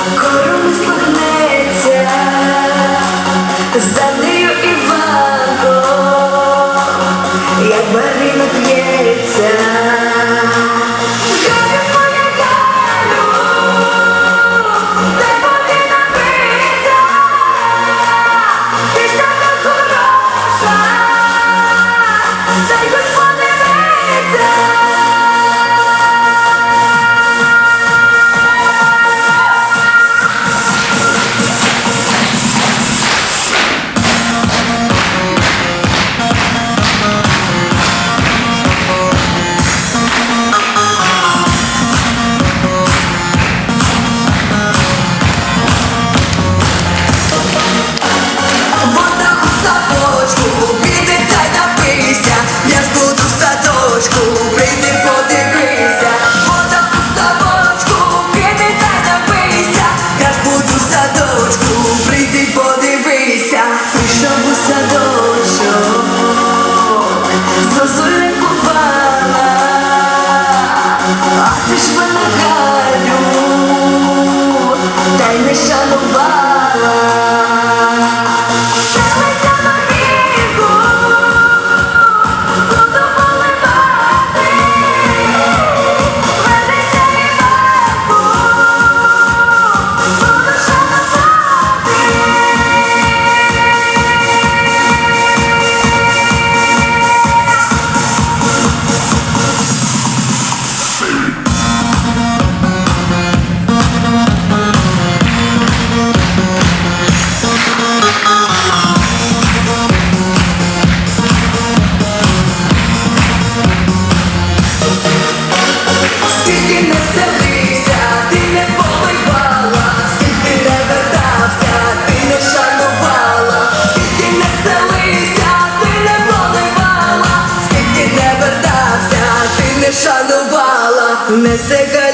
а кором слухнеться за нею Іванко, як барвіна п'ється. Ти ж така хороша, дай зозуля купала, ах ти ж мене та й не шанувала. में से गए